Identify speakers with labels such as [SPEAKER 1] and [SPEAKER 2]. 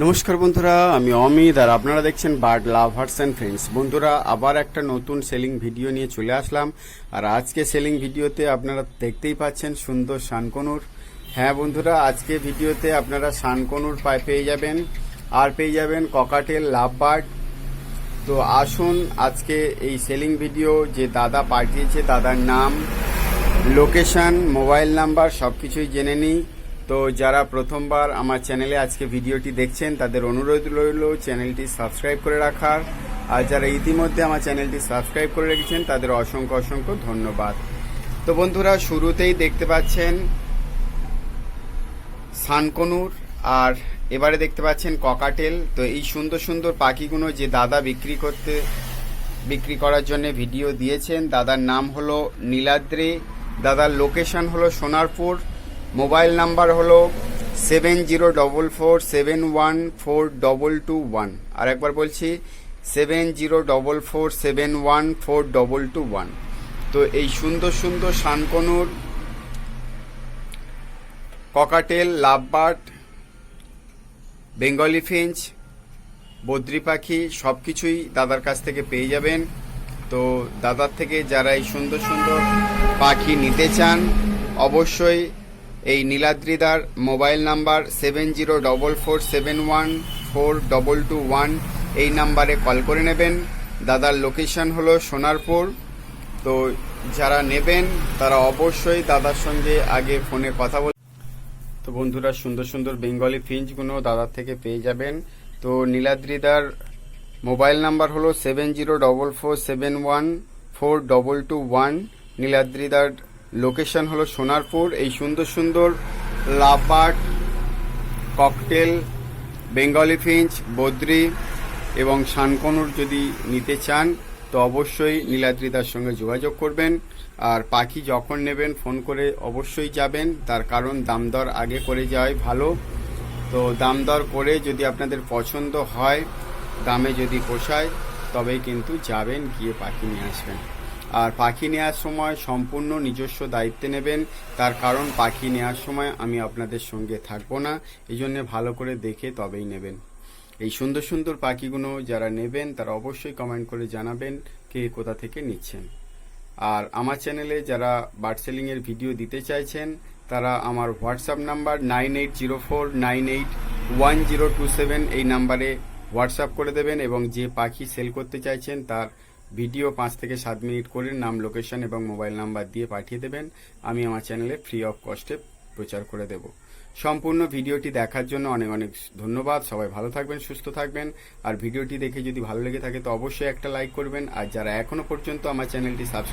[SPEAKER 1] নমস্কার বন্ধুরা, আমি অমিত আর আপনারা দেখছেন বার্ড লাভার্স অ্যান্ড ফ্রেন্ডস। বন্ধুরা, আবার একটা নতুন সেলিং ভিডিও নিয়ে চলে আসলাম। আর আজকে সেলিং ভিডিওতে আপনারা দেখতেই পাচ্ছেন সুন্দর শানকনুর। হ্যাঁ বন্ধুরা, আজকে ভিডিওতে আপনারা শানকনুর পায় পেয়ে যাবেন। আর পেয়ে যাবেন ককাটেল লাভ বার্ড তো আসুন আজকে এই সেলিং ভিডিও, যে দাদা পাঠিয়েছে, দাদার নাম, লোকেশান, মোবাইল নাম্বার সব কিছুই জেনে নিই। তো যারা প্রথমবার আমার চ্যানেলে আজকে ভিডিওটি দেখছেন, তাদের অনুরোধ রইল চ্যানেলটি সাবস্ক্রাইব করে রাখার। আর যারা ইতিমধ্যে আমার চ্যানেলটি সাবস্ক্রাইব করে রেখেছেন, তাদের অসংখ্য অসংখ্য ধন্যবাদ। তো বন্ধুরা, শুরুতেই দেখতে পাচ্ছেন সানকনুর, আর এবারে দেখতে পাচ্ছেন ককাটেল। তো এই সুন্দর সুন্দর পাখিগুলো যে দাদা বিক্রি করতে, বিক্রি করার জন্য ভিডিও দিয়েছেন, দাদার নাম হলো নীলাদ্রি, দাদার লোকেশন হলো সোনারপুর। মোবাইল নাম্বার হলো seven zero double four seven one four double two one. আর একবার বলছি, seven zero double four seven one four double two one. তো এই সুন্দর সুন্দর শানকনুর, ককাটেল, লাভবার্ড, বেঙ্গলি ফিঞ্চ, বদ্রি পাখি সব কিছুই দাদার কাছ থেকে পেয়ে যাবেন। তো দাদার থেকে যারা এই সুন্দর সুন্দর পাখি নিতে চান, অবশ্যই এই নীলাদ্রিদার mobile number seven zero double four seven one four double two one এই নাম্বারে কল করে নেবেন। দাদার লোকেশন হলো সোনারপুর। তো যারা নেবেন, তারা অবশ্যই দাদার সঙ্গে আগে ফোনে কথা বল তো বন্ধুরা, সুন্দর সুন্দর বেঙ্গলি ফিঞ্চগুলো দাদার থেকে পেয়ে যাবেন। তো নীলাদ্রিদার মোবাইল নাম্বার হলো seven zero double four seven one four double two one. নীলাদ্রিদার location হলো সোনারপুর, এই সুন্দর সুন্দর লাপাট ককটেল, বেঙ্গলি ফিঞ্চ, বদ্রি এবং শানকনুর যদি নিতে চান, তো অবশ্যই নীলাদ্রিদার সঙ্গে যোগাযোগ করবেন। আর পাখি যখন নেবেন, ফোন করে অবশ্যই যাবেন। তার কারণ দাম দর আগে করে যাওয়াই ভালো। তো দাম দর করে যদি আপনাদের পছন্দ হয়, দামে যদি পোষায়, তবেই কিন্তু যাবেন, গিয়ে পাখি নিয়ে আসবেন। আর পাখি নেওয়ার সময় সম্পূর্ণ নিজস্ব দায়িত্বে নেবেন। তার কারণ, পাখি নেওয়ার সময় আমি আপনাদের সঙ্গে থাকব না। এই জন্য ভালো করে দেখে তবেই নেবেন। এই সুন্দর সুন্দর পাখিগুলো যারা নেবেন, তারা অবশ্যই কমেন্ট করে জানাবেন কে কোথা থেকে নিচ্ছেন। আর আমার চ্যানেলে যারা বার্ড সেলিং এর ভিডিও দিতে চাইছেন, তারা আমার WhatsApp number nine eight zero four nine eight one zero two seven এই নাম্বারে হোয়াটসঅ্যাপ করে দেবেন এবং যে পাখি সেল করতে চাইছেন, তার ভিডিও পাঁচ থেকে সাত মিনিট করে নাম লোকেশন এবং মোবাইল নাম্বার দিয়ে পাঠিয়ে দেবেন। আমি আমার চ্যানেলে ফ্রি অফ কস্টে প্রচার করে দেব। সম্পূর্ণ ভিডিওটি দেখার জন্য অনেক অনেক ধন্যবাদ। সবাই ভালো থাকবেন, সুস্থ থাকবেন। আর ভিডিওটি দেখে যদি ভালো লেগে থাকে, তো অবশ্যই একটা লাইক করবেন। আর যারা এখনও পর্যন্ত আমার চ্যানেলটি সাবস্ক্রাইব